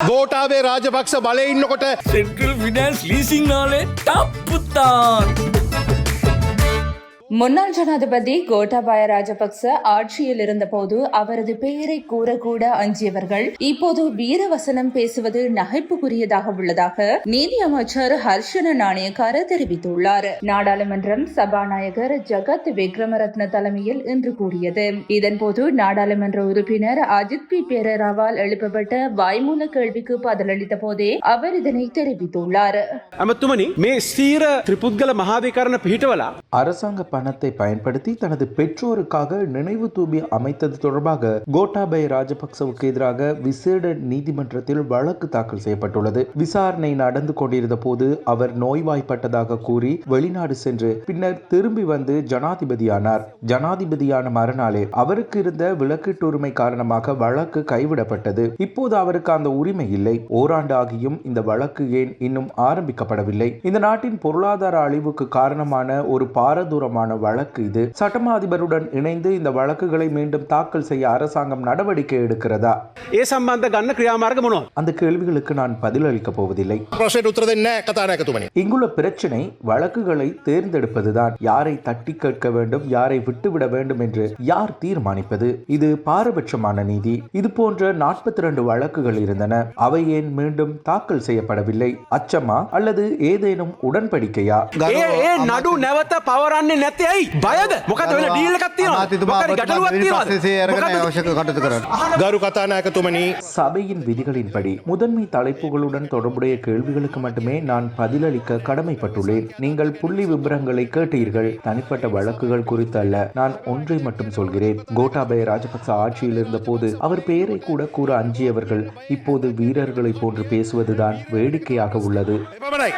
ගෝටාවේ රාජපක්ෂ බලය ඉන්නකොට central finance leasing නාලේ තප්පුත්තාන්. முன்னாள் ஜனாதிபதி கோட்டாபாய ராஜபக்ச ஆட்சியில் இருந்தபோது அவரது பெயரை கூறக்கூட அஞ்சியவர்கள் இப்போது வீரவசனம் பேசுவது நகைப்புக்குரியதாக உள்ளதாக நீதி அமைச்சர் ஹர்ஷன நாணயக்கார தெரிவித்துள்ளார். நாடாளுமன்றம் சபாநாயகர் ஜகத் விக்ரமரத்ன தலைமையில் இன்று கூடியது. இதன்போது நாடாளுமன்ற உறுப்பினர் அஜித் பி. பேரராவால் எழுப்பப்பட்ட வாய்மூல கேள்விக்கு பதிலளித்த போதே அவர் இதனை தெரிவித்துள்ளார். அரசாங்க பணத்தை பயன்படுத்தி தனது பெற்றோருக்காக நினைவு தூபி அமைத்தது தொடர்பாக கோட்டாபய ராஜபக்சவுக்கு எதிராக விசேட நீதிமன்றத்தில் வழக்கு தாக்கல் செய்யப்பட்டுள்ளது. விசாரணை நடந்து கொண்டிருந்த போது அவர் நோய்வாய்ப்பட்டதாக கூறி வெளிநாடு சென்று பின்னர் திரும்பி வந்து ஜனாதிபதியானார். ஜனாதிபதியான மறுநாளே அவருக்கு இருந்த விலக்கீட்டு உரிமை காரணமாக வழக்கு கைவிடப்பட்டது. இப்போது அவருக்கு அந்த உரிமை இல்லை. ஓராண்டு ஆகியும் இந்த வழக்கு ஏன் இன்னும் ஆரம்பிக்கப்படவில்லை? இந்த நாட்டின் பொருளாதார அழிவுக்கு காரணமான ஒரு பாரதூரமான தொடர்பான வழக்கு இது. சட்டமா அதிபருடன் இணைந்து இந்த வழக்குகளை மீண்டும் தாக்கல் செய்ய அரசாங்கம் நடவடிக்கை எடுக்கிறதா? ஏ சம்பந்த கண்ண கிரியாமார்க்கமனோ அந்த கேள்விகளுக்கு நான் பதிலளிக்க போவதில்லை. இங்குள்ள பிரச்சனை வழக்குகளை தேர்ந்தெடுப்பதுதான். யாரை தட்டி கேட்க வேண்டும் யாரை விட்டுவிட வேண்டும் என்று யார் தீர்மானிப்பது? இது பாரபட்சமான நீதி. இது போன்ற நாற்பத்தி இரண்டு வழக்குகள் இருந்தன. அவை ஏன் மீண்டும் தாக்கல் செய்யப்படவில்லை? அச்சமா அல்லது ஏதேனும் உடன்படிக்கையா? நடு நெவத்த பவரான்னு නැවත පවරන්නේ නැති ඇයි බයද මොකද වෙන ඩීල් එකක් තියෙනවා මොකද ගැටලුවක් තියෙනවද අවශ්‍යක කටයුතු කරන්න. ගරු කතානායකතුමනි சபையின் விதிகளின்படி முதன்மை தலைப்புகளுடன் தொடர்புடைய கேள்விகளுக்கு மட்டுமே நான் பதிலளிக்க கடமைப்பட்டுள்ளேன் நீங்கள் புள்ளி விபரங்களை கேட்டீர்கள் தனிப்பட்ட வழக்குகள் குறித்து அல்ல நான் ஒன்றை மட்டும் சொல்கிறேன் கோட்டாபய ராஜபக்ச ஆட்சியில் இருந்த போது அவர் பெயரை கூட கூற அஞ்சியவர்கள் இப்போது வீரர்களை போன்று பேசுவதுதான் வேடிக்கையாக உள்ளது එපමණයි.